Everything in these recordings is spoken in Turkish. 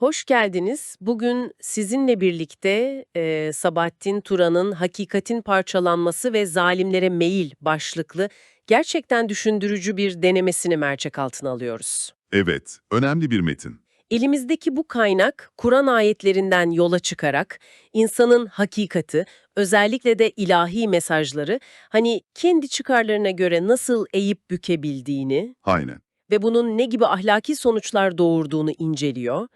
Hoş geldiniz. Bugün sizinle birlikte e, Sabahattin Turan'ın Hakikatin Parçalanması ve Zalimlere Meyil başlıklı gerçekten düşündürücü bir denemesini mercek altına alıyoruz. Evet, önemli bir metin. Elimizdeki bu kaynak, Kur'an ayetlerinden yola çıkarak insanın hakikati, özellikle de ilahi mesajları, hani kendi çıkarlarına göre nasıl eğip bükebildiğini, Aynen. ve bunun ne gibi ahlaki sonuçlar doğurduğunu inceliyor.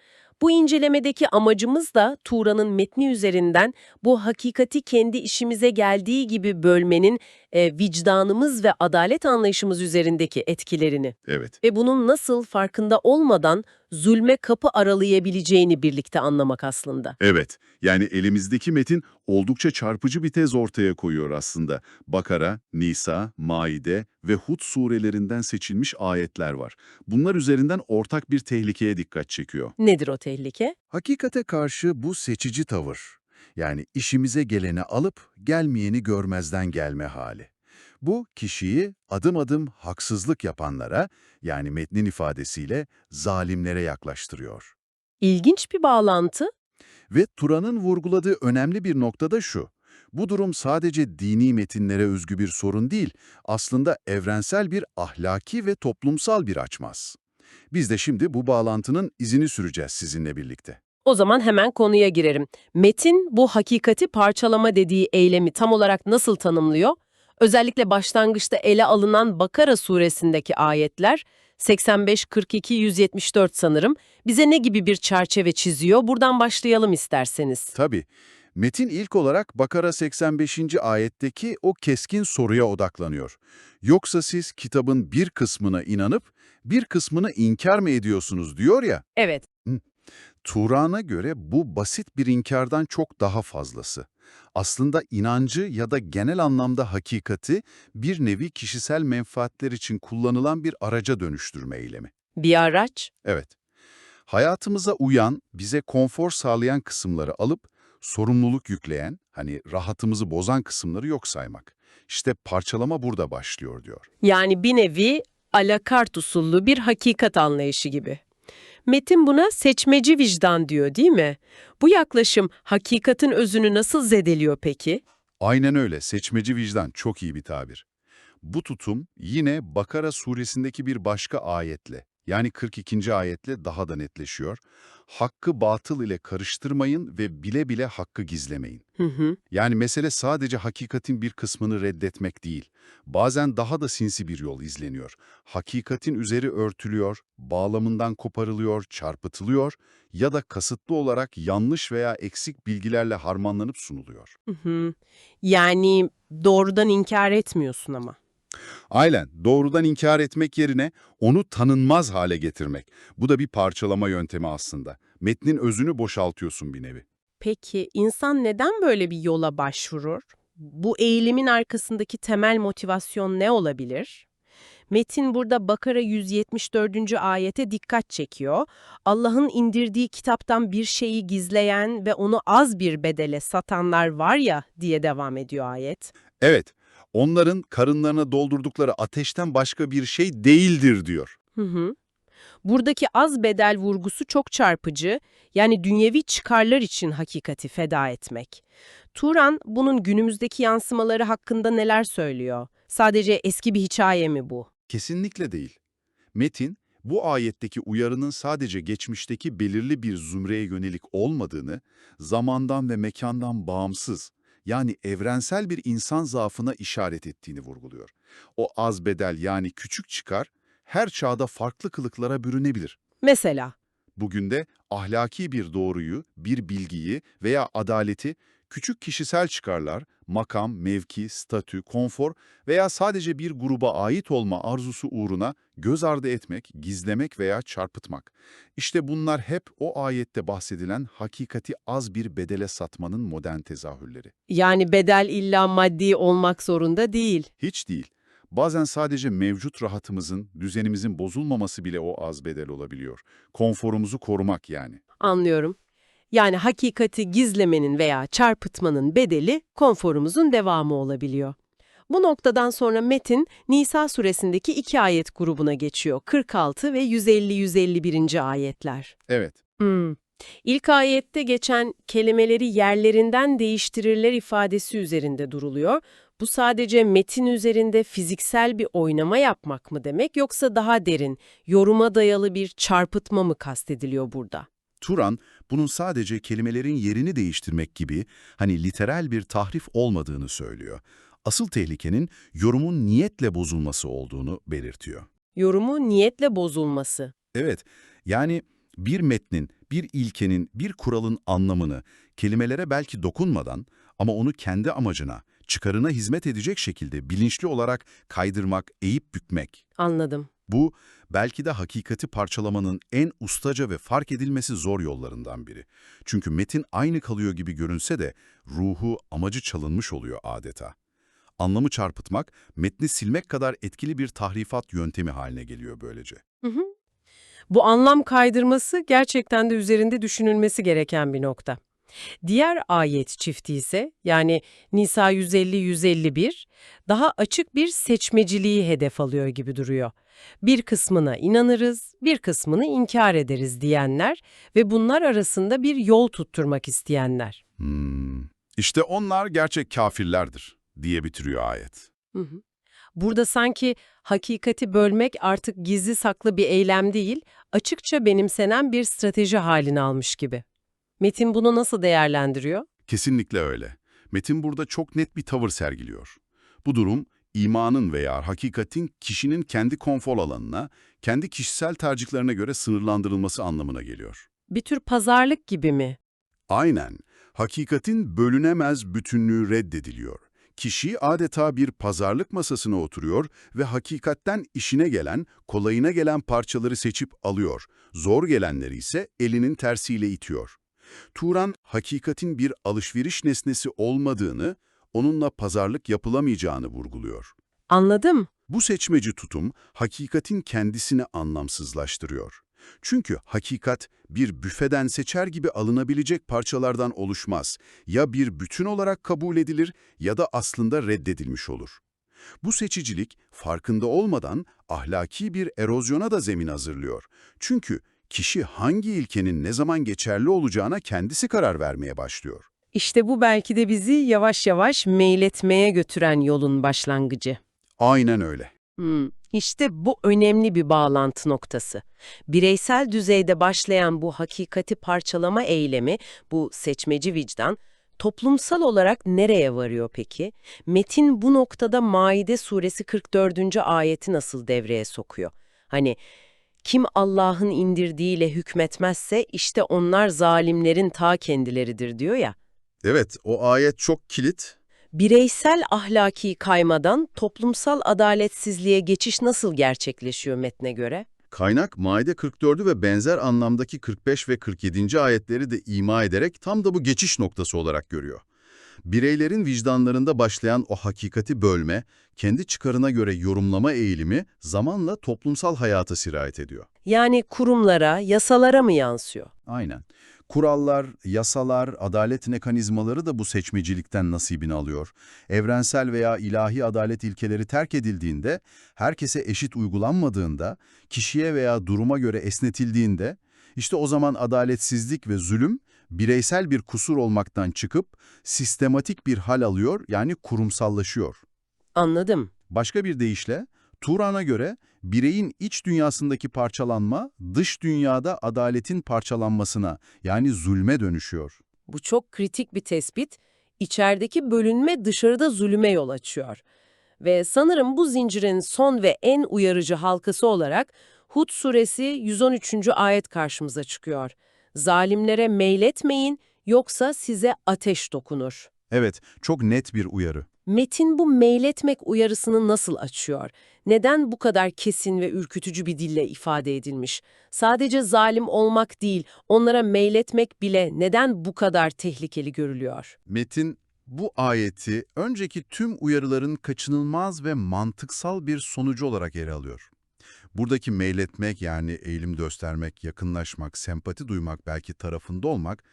Bu incelemedeki amacımız da Tuğra'nın metni üzerinden bu hakikati kendi işimize geldiği gibi bölmenin e, vicdanımız ve adalet anlayışımız üzerindeki etkilerini Evet. ve bunun nasıl farkında olmadan zulme kapı aralayabileceğini birlikte anlamak aslında. Evet. Yani elimizdeki metin oldukça çarpıcı bir tez ortaya koyuyor aslında. Bakara, Nisa, Maide ve Hud surelerinden seçilmiş ayetler var. Bunlar üzerinden ortak bir tehlikeye dikkat çekiyor. Nedir o tehlike? Hakikate karşı bu seçici tavır, yani işimize geleni alıp gelmeyeni görmezden gelme hali. Bu kişiyi adım adım haksızlık yapanlara, yani metnin ifadesiyle zalimlere yaklaştırıyor. İlginç bir bağlantı. Ve Turan'ın vurguladığı önemli bir nokta da şu. Bu durum sadece dini metinlere özgü bir sorun değil, aslında evrensel bir ahlaki ve toplumsal bir açmaz. Biz de şimdi bu bağlantının izini süreceğiz sizinle birlikte. O zaman hemen konuya girerim. Metin bu hakikati parçalama dediği eylemi tam olarak nasıl tanımlıyor? Özellikle başlangıçta ele alınan Bakara suresindeki ayetler 85, 42, 174 sanırım bize ne gibi bir çerçeve çiziyor? Buradan başlayalım isterseniz. Tabii. Metin ilk olarak Bakara 85. ayetteki o keskin soruya odaklanıyor. Yoksa siz kitabın bir kısmına inanıp bir kısmını inkar mı ediyorsunuz diyor ya. Evet, Turan'a göre bu basit bir inkardan çok daha fazlası. Aslında inancı ya da genel anlamda hakikati bir nevi kişisel menfaatler için kullanılan bir araca dönüştürme eylemi. bir araç. Evet. Hayatımıza uyan, bize konfor sağlayan kısımları alıp sorumluluk yükleyen, hani rahatımızı bozan kısımları yok saymak. İşte parçalama burada başlıyor diyor. Yani bir nevi alakart usullü bir hakikat anlayışı gibi. Metin buna seçmeci vicdan diyor değil mi? Bu yaklaşım hakikatin özünü nasıl zedeliyor peki? Aynen öyle, seçmeci vicdan çok iyi bir tabir. Bu tutum yine Bakara suresindeki bir başka ayetle, yani 42. ayetle daha da netleşiyor. Hakkı batıl ile karıştırmayın ve bile bile hakkı gizlemeyin. Hı hı. Yani mesele sadece hakikatin bir kısmını reddetmek değil. Bazen daha da sinsi bir yol izleniyor. Hakikatin üzeri örtülüyor, bağlamından koparılıyor, çarpıtılıyor ya da kasıtlı olarak yanlış veya eksik bilgilerle harmanlanıp sunuluyor. Hı hı. Yani doğrudan inkar etmiyorsun ama. Aynen, doğrudan inkar etmek yerine onu tanınmaz hale getirmek. Bu da bir parçalama yöntemi aslında. Metnin özünü boşaltıyorsun bir nevi. Peki insan neden böyle bir yola başvurur? Bu eğilimin arkasındaki temel motivasyon ne olabilir? Metin burada Bakara 174. ayete dikkat çekiyor. Allah'ın indirdiği kitaptan bir şeyi gizleyen ve onu az bir bedele satanlar var ya diye devam ediyor ayet. Evet, onların karınlarına doldurdukları ateşten başka bir şey değildir diyor. Hı hı. Buradaki az bedel vurgusu çok çarpıcı, yani dünyevi çıkarlar için hakikati feda etmek. Turan bunun günümüzdeki yansımaları hakkında neler söylüyor? Sadece eski bir hikaye mi bu? Kesinlikle değil. Metin, bu ayetteki uyarının sadece geçmişteki belirli bir zümreye yönelik olmadığını, zamandan ve mekandan bağımsız, yani evrensel bir insan zaafına işaret ettiğini vurguluyor. O az bedel yani küçük çıkar, her çağda farklı kılıklara bürünebilir. Mesela, Bugün de ahlaki bir doğruyu, bir bilgiyi veya adaleti küçük kişisel çıkarlar, makam, mevki, statü, konfor veya sadece bir gruba ait olma arzusu uğruna göz ardı etmek, gizlemek veya çarpıtmak. İşte bunlar hep o ayette bahsedilen hakikati az bir bedele satmanın modern tezahürleri. yani bedel illa maddi olmak zorunda değil. Hiç değil. Bazen sadece mevcut rahatımızın, düzenimizin bozulmaması bile o az bedel olabiliyor. Konforumuzu korumak yani. Anlıyorum. Yani hakikati gizlemenin veya çarpıtmanın bedeli konforumuzun devamı olabiliyor. Bu noktadan sonra Metin, Nisa suresindeki iki ayet grubuna geçiyor. 46 ve 150-151. ayetler. Evet. Hmm. İlk ayette geçen kelimeleri yerlerinden değiştirirler ifadesi üzerinde duruluyor. Bu sadece metin üzerinde fiziksel bir oynama yapmak mı demek yoksa daha derin, yoruma dayalı bir çarpıtma mı kastediliyor burada? Turan, bunun sadece kelimelerin yerini değiştirmek gibi hani literal bir tahrif olmadığını söylüyor. Asıl tehlikenin yorumun niyetle bozulması olduğunu belirtiyor. Yorumu niyetle bozulması. Evet, yani bir metnin, bir ilkenin, bir kuralın anlamını kelimelere belki dokunmadan ama onu kendi amacına, çıkarına hizmet edecek şekilde bilinçli olarak kaydırmak, eğip bükmek. Anladım. Bu, belki de hakikati parçalamanın en ustaca ve fark edilmesi zor yollarından biri. Çünkü metin aynı kalıyor gibi görünse de ruhu, amacı çalınmış oluyor adeta. Anlamı çarpıtmak, metni silmek kadar etkili bir tahrifat yöntemi haline geliyor böylece. Hı hı. Bu anlam kaydırması gerçekten de üzerinde düşünülmesi gereken bir nokta. Diğer ayet çifti ise yani Nisa 150-151 daha açık bir seçmeciliği hedef alıyor gibi duruyor. Bir kısmına inanırız, bir kısmını inkar ederiz diyenler ve bunlar arasında bir yol tutturmak isteyenler. Hmm. İşte onlar gerçek kafirlerdir diye bitiriyor ayet. Hı hı. Burada sanki hakikati bölmek artık gizli saklı bir eylem değil, açıkça benimsenen bir strateji halini almış gibi. Metin bunu nasıl değerlendiriyor? Kesinlikle öyle. Metin burada çok net bir tavır sergiliyor. Bu durum, imanın veya hakikatin kişinin kendi konfor alanına, kendi kişisel tercihlerine göre sınırlandırılması anlamına geliyor. Bir tür pazarlık gibi mi? Aynen, hakikatin bölünemez bütünlüğü reddediliyor. Kişi adeta bir pazarlık masasına oturuyor ve hakikatten işine gelen, kolayına gelen parçaları seçip alıyor. Zor gelenleri ise elinin tersiyle itiyor. Turan, hakikatin bir alışveriş nesnesi olmadığını, onunla pazarlık yapılamayacağını vurguluyor. Anladım. Bu seçmeci tutum, hakikatin kendisini anlamsızlaştırıyor. Çünkü hakikat bir büfeden seçer gibi alınabilecek parçalardan oluşmaz. Ya bir bütün olarak kabul edilir ya da aslında reddedilmiş olur. Bu seçicilik farkında olmadan ahlaki bir erozyona da zemin hazırlıyor. Çünkü kişi hangi ilkenin ne zaman geçerli olacağına kendisi karar vermeye başlıyor. İşte bu belki de bizi yavaş yavaş meyletmeye götüren yolun başlangıcı. Aynen öyle. Hmm, İşte bu önemli bir bağlantı noktası. Bireysel düzeyde başlayan bu hakikati parçalama eylemi, bu seçmeci vicdan, toplumsal olarak nereye varıyor peki? Metin bu noktada Maide suresi 44. ayeti nasıl devreye sokuyor? Hani kim Allah'ın indirdiğiyle hükmetmezse işte onlar zalimlerin ta kendileridir diyor ya. Evet, o ayet çok kilit. Bireysel ahlaki kaymadan toplumsal adaletsizliğe geçiş nasıl gerçekleşiyor metne göre? Kaynak Maide 44'ü ve benzer anlamdaki 45 ve 47. ayetleri de ima ederek tam da bu geçiş noktası olarak görüyor. Bireylerin vicdanlarında başlayan o hakikati bölme, kendi çıkarına göre yorumlama eğilimi zamanla toplumsal hayata sirayet ediyor. Yani kurumlara, yasalara mı yansıyor? Aynen. Kurallar, yasalar, adalet mekanizmaları da bu seçmecilikten nasibini alıyor. Evrensel veya ilahi adalet ilkeleri terk edildiğinde, herkese eşit uygulanmadığında, kişiye veya duruma göre esnetildiğinde, işte o zaman adaletsizlik ve zulüm bireysel bir kusur olmaktan çıkıp sistematik bir hal alıyor yani kurumsallaşıyor. Anladım. Başka bir deyişle, Turan'a göre bireyin iç dünyasındaki parçalanma, dış dünyada adaletin parçalanmasına yani zulme dönüşüyor. Bu çok kritik bir tespit. İçerideki bölünme dışarıda zulüme yol açıyor. Ve sanırım bu zincirin son ve en uyarıcı halkası olarak Hud suresi 113. ayet karşımıza çıkıyor. Zalimlere meyletmeyin yoksa size ateş dokunur. Evet, çok net bir uyarı. Metin bu meyletmek uyarısını nasıl açıyor? Neden bu kadar kesin ve ürkütücü bir dille ifade edilmiş? Sadece zalim olmak değil, onlara meyletmek bile neden bu kadar tehlikeli görülüyor? Metin bu ayeti önceki tüm uyarıların kaçınılmaz ve mantıksal bir sonucu olarak ele alıyor. Buradaki meyletmek yani eğilim göstermek, yakınlaşmak, sempati duymak belki tarafında olmak,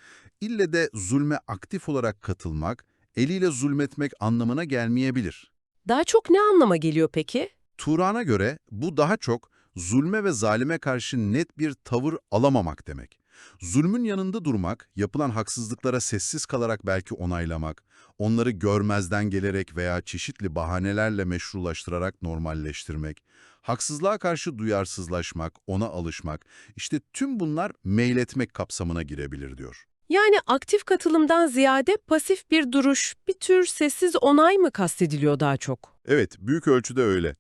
ille de zulme aktif olarak katılmak, eliyle zulmetmek anlamına gelmeyebilir. Daha çok ne anlama geliyor peki? Turan'a göre bu daha çok zulme ve zalime karşı net bir tavır alamamak demek. Zulmün yanında durmak, yapılan haksızlıklara sessiz kalarak belki onaylamak, onları görmezden gelerek veya çeşitli bahanelerle meşrulaştırarak normalleştirmek, haksızlığa karşı duyarsızlaşmak, ona alışmak, işte tüm bunlar meyletmek kapsamına girebilir diyor. Yani aktif katılımdan ziyade pasif bir duruş, bir tür sessiz onay mı kastediliyor daha çok? Evet, büyük ölçüde öyle.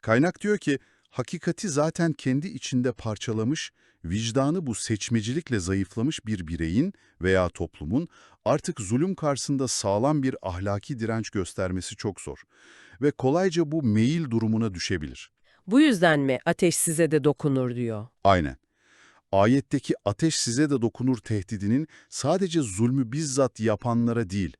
Kaynak diyor ki, hakikati zaten kendi içinde parçalamış, vicdanı bu seçmecilikle zayıflamış bir bireyin veya toplumun artık zulüm karşısında sağlam bir ahlaki direnç göstermesi çok zor ve kolayca bu meyil durumuna düşebilir. Bu yüzden mi ateş size de dokunur diyor? Aynen. Ayetteki ateş size de dokunur tehdidinin sadece zulmü bizzat yapanlara değil,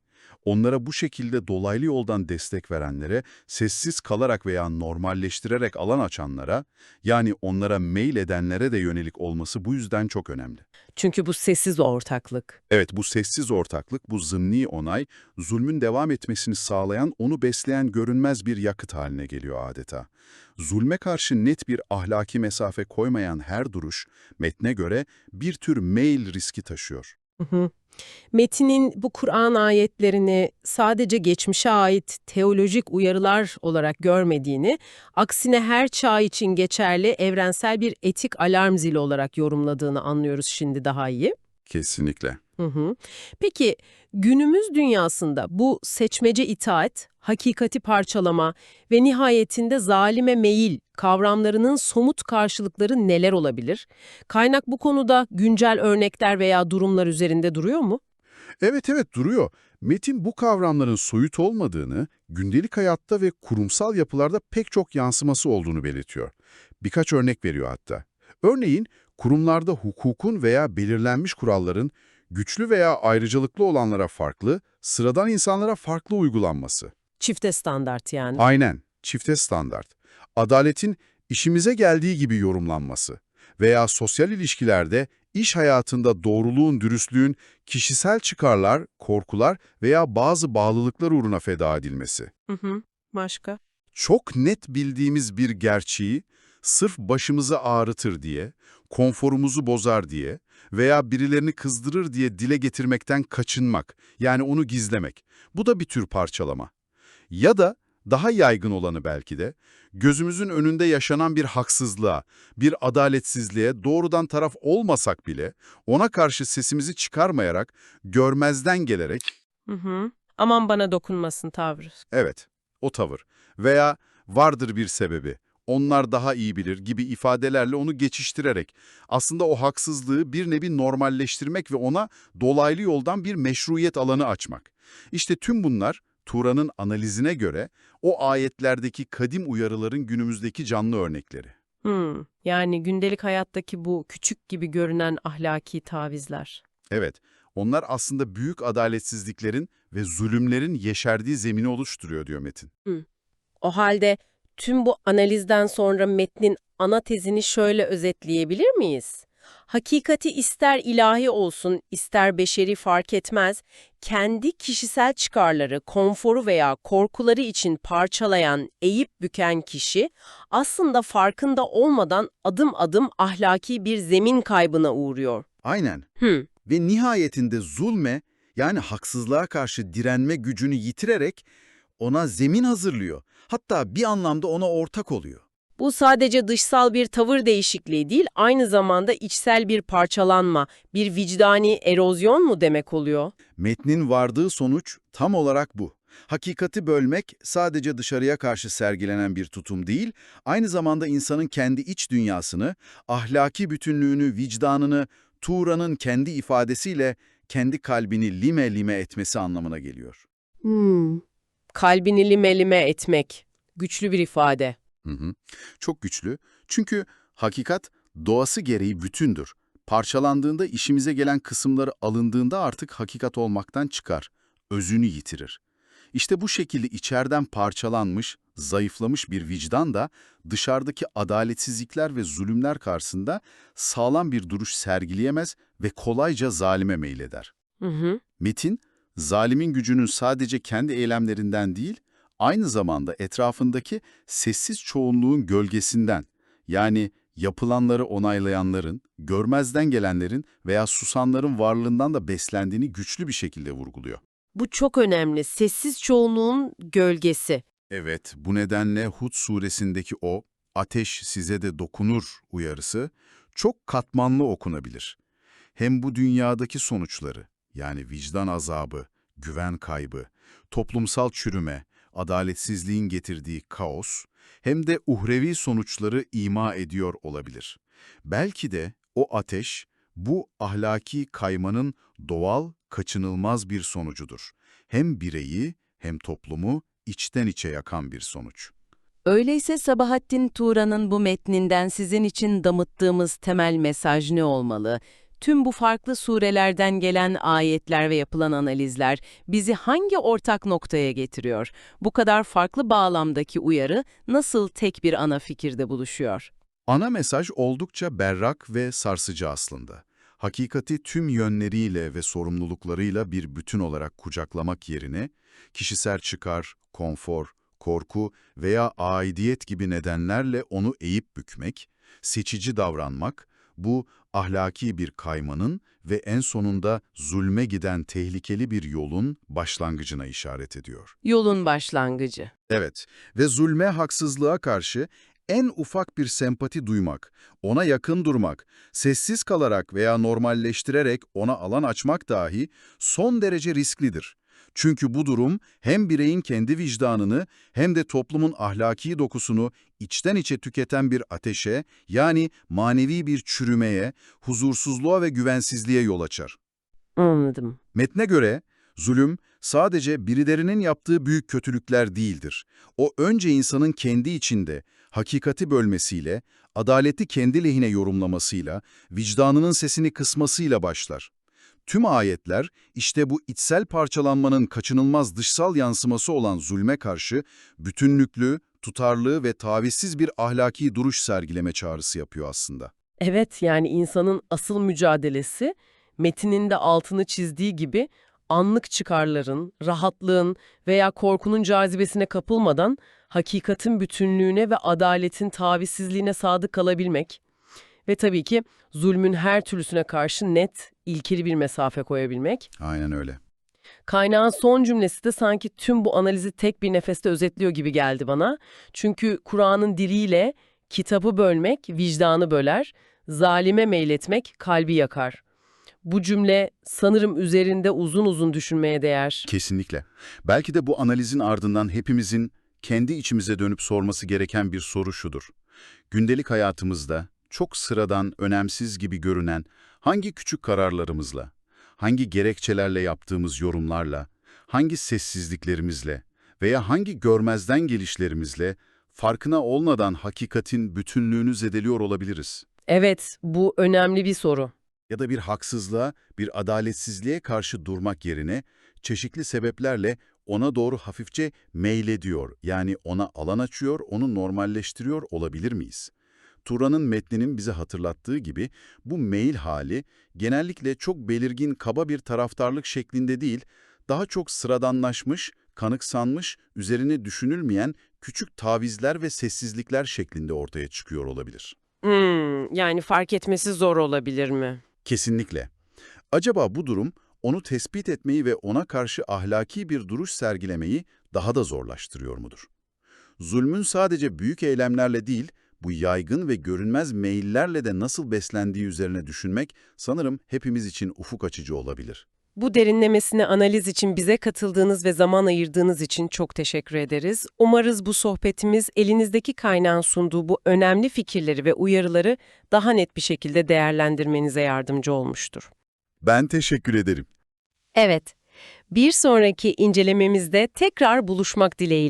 onlara bu şekilde dolaylı yoldan destek verenlere, sessiz kalarak veya normalleştirerek alan açanlara, yani onlara mail edenlere de yönelik olması bu yüzden çok önemli. Çünkü bu sessiz ortaklık. Evet, bu sessiz ortaklık, bu zımni onay, zulmün devam etmesini sağlayan, onu besleyen görünmez bir yakıt haline geliyor adeta. Zulme karşı net bir ahlaki mesafe koymayan her duruş, metne göre bir tür mail riski taşıyor. Metinin bu Kur'an ayetlerini sadece geçmişe ait teolojik uyarılar olarak görmediğini, aksine her çağ için geçerli evrensel bir etik alarm zili olarak yorumladığını anlıyoruz şimdi daha iyi. Kesinlikle. Hı hı. Peki günümüz dünyasında bu seçmece itaat, hakikati parçalama ve nihayetinde zalime meyil kavramlarının somut karşılıkları neler olabilir? Kaynak bu konuda güncel örnekler veya durumlar üzerinde duruyor mu? Evet evet duruyor. Metin bu kavramların soyut olmadığını, gündelik hayatta ve kurumsal yapılarda pek çok yansıması olduğunu belirtiyor. Birkaç örnek veriyor hatta. Örneğin kurumlarda hukukun veya belirlenmiş kuralların güçlü veya ayrıcalıklı olanlara farklı, sıradan insanlara farklı uygulanması. Çifte standart yani. Aynen, çifte standart. Adaletin işimize geldiği gibi yorumlanması veya sosyal ilişkilerde, iş hayatında doğruluğun, dürüstlüğün kişisel çıkarlar, korkular veya bazı bağlılıklar uğruna feda edilmesi. Hı hı. Başka? Çok net bildiğimiz bir gerçeği sırf başımızı ağrıtır diye, konforumuzu bozar diye veya birilerini kızdırır diye dile getirmekten kaçınmak, yani onu gizlemek. Bu da bir tür parçalama. Ya da daha yaygın olanı belki de, gözümüzün önünde yaşanan bir haksızlığa, bir adaletsizliğe doğrudan taraf olmasak bile, ona karşı sesimizi çıkarmayarak, görmezden gelerek, Hı hı. Aman bana dokunmasın tavrı. evet, o tavır veya vardır bir sebebi, onlar daha iyi bilir gibi ifadelerle onu geçiştirerek, aslında o haksızlığı bir nevi normalleştirmek ve ona dolaylı yoldan bir meşruiyet alanı açmak. İşte tüm bunlar, Turan'ın analizine göre o ayetlerdeki kadim uyarıların günümüzdeki canlı örnekleri. Hmm. Yani gündelik hayattaki bu küçük gibi görünen ahlaki tavizler. Evet, onlar aslında büyük adaletsizliklerin ve zulümlerin yeşerdiği zemini oluşturuyor diyor Metin. O halde tüm bu analizden sonra metnin ana tezini şöyle özetleyebilir miyiz? Hakikati ister ilahi olsun, ister beşeri fark etmez, kendi kişisel çıkarları, konforu veya korkuları için parçalayan, eğip büken kişi aslında farkında olmadan adım adım ahlaki bir zemin kaybına uğruyor. Aynen. Hmm. Ve nihayetinde zulme, yani haksızlığa karşı direnme gücünü yitirerek ona zemin hazırlıyor. Hatta bir anlamda ona ortak oluyor. Bu sadece dışsal bir tavır değişikliği değil, aynı zamanda içsel bir parçalanma, bir vicdani erozyon mu demek oluyor? Metnin vardığı sonuç tam olarak bu. Hakikati bölmek sadece dışarıya karşı sergilenen bir tutum değil, aynı zamanda insanın kendi iç dünyasını, ahlaki bütünlüğünü, vicdanını, Tuğra'nın kendi ifadesiyle kendi kalbini lime lime etmesi anlamına geliyor. Hmm. Kalbini lime lime etmek. Güçlü bir ifade. Hı hı. Çok güçlü. Çünkü hakikat doğası gereği bütündür. Parçalandığında işimize gelen kısımları alındığında artık hakikat olmaktan çıkar. Özünü yitirir. İşte bu şekilde içeriden parçalanmış, zayıflamış bir vicdan da dışarıdaki adaletsizlikler ve zulümler karşısında sağlam bir duruş sergileyemez ve kolayca zalime meyleder. Hı hı. Metin, zalimin gücünün sadece kendi eylemlerinden değil, aynı zamanda etrafındaki sessiz çoğunluğun gölgesinden, yani yapılanları onaylayanların, görmezden gelenlerin veya susanların varlığından da beslendiğini güçlü bir şekilde vurguluyor. Bu çok önemli. Sessiz çoğunluğun gölgesi. Evet, bu nedenle Hud suresindeki o ateş size de dokunur uyarısı çok katmanlı okunabilir. Hem bu dünyadaki sonuçları yani vicdan azabı, güven kaybı, toplumsal çürüme, adaletsizliğin getirdiği kaos hem de uhrevi sonuçları ima ediyor olabilir. Belki de o ateş bu ahlaki kaymanın doğal, kaçınılmaz bir sonucudur. Hem bireyi hem toplumu içten içe yakan bir sonuç. Öyleyse Sabahattin Tuğra'nın bu metninden sizin için damıttığımız temel mesaj ne olmalı? Tüm bu farklı surelerden gelen ayetler ve yapılan analizler bizi hangi ortak noktaya getiriyor? Bu kadar farklı bağlamdaki uyarı nasıl tek bir ana fikirde buluşuyor? Ana mesaj oldukça berrak ve sarsıcı aslında. Hakikati tüm yönleriyle ve sorumluluklarıyla bir bütün olarak kucaklamak yerine, kişisel çıkar, konfor, korku veya aidiyet gibi nedenlerle onu eğip bükmek, seçici davranmak, bu ahlaki bir kaymanın ve en sonunda zulme giden tehlikeli bir yolun başlangıcına işaret ediyor. Yolun başlangıcı. Evet ve zulme, haksızlığa karşı en ufak bir sempati duymak, ona yakın durmak, sessiz kalarak veya normalleştirerek ona alan açmak dahi son derece risklidir. Çünkü bu durum hem bireyin kendi vicdanını hem de toplumun ahlaki dokusunu içten içe tüketen bir ateşe, yani manevi bir çürümeye, huzursuzluğa ve güvensizliğe yol açar. Anladım. Metne göre zulüm sadece birilerinin yaptığı büyük kötülükler değildir. O önce insanın kendi içinde hakikati bölmesiyle, adaleti kendi lehine yorumlamasıyla, vicdanının sesini kısmasıyla başlar. Tüm ayetler işte bu içsel parçalanmanın kaçınılmaz dışsal yansıması olan zulme karşı bütünlüklü, tutarlı ve tavizsiz bir ahlaki duruş sergileme çağrısı yapıyor aslında. Evet yani insanın asıl mücadelesi metinin de altını çizdiği gibi anlık çıkarların, rahatlığın veya korkunun cazibesine kapılmadan hakikatin bütünlüğüne ve adaletin tavizsizliğine sadık kalabilmek ve tabii ki zulmün her türlüsüne karşı net, ilkeli bir mesafe koyabilmek. Aynen öyle. Kaynağın son cümlesi de sanki tüm bu analizi tek bir nefeste özetliyor gibi geldi bana. Çünkü Kur'an'ın diliyle kitabı bölmek vicdanı böler, zalime meyletmek kalbi yakar. Bu cümle sanırım üzerinde uzun uzun düşünmeye değer. Kesinlikle. Belki de bu analizin ardından hepimizin kendi içimize dönüp sorması gereken bir soru şudur. Gündelik hayatımızda çok sıradan, önemsiz gibi görünen hangi küçük kararlarımızla, hangi gerekçelerle yaptığımız yorumlarla, hangi sessizliklerimizle veya hangi görmezden gelişlerimizle farkına olmadan hakikatin bütünlüğünü zedeliyor olabiliriz? Evet, bu önemli bir soru. ya da bir haksızlığa, bir adaletsizliğe karşı durmak yerine çeşitli sebeplerle ona doğru hafifçe meylediyor, yani ona alan açıyor, onu normalleştiriyor olabilir miyiz? Turan'ın metninin bize hatırlattığı gibi bu meyil hali genellikle çok belirgin kaba bir taraftarlık şeklinde değil, daha çok sıradanlaşmış, kanıksanmış, üzerine düşünülmeyen küçük tavizler ve sessizlikler şeklinde ortaya çıkıyor olabilir. Hmm, yani fark etmesi zor olabilir mi? Kesinlikle. Acaba bu durum onu tespit etmeyi ve ona karşı ahlaki bir duruş sergilemeyi daha da zorlaştırıyor mudur? Zulmün sadece büyük eylemlerle değil, bu yaygın ve görünmez meyillerle de nasıl beslendiği üzerine düşünmek sanırım hepimiz için ufuk açıcı olabilir. Bu derinlemesine analiz için bize katıldığınız ve zaman ayırdığınız için çok teşekkür ederiz. Umarız bu sohbetimiz elinizdeki kaynağın sunduğu bu önemli fikirleri ve uyarıları daha net bir şekilde değerlendirmenize yardımcı olmuştur. Ben teşekkür ederim. Evet, bir sonraki incelememizde tekrar buluşmak dileğiyle.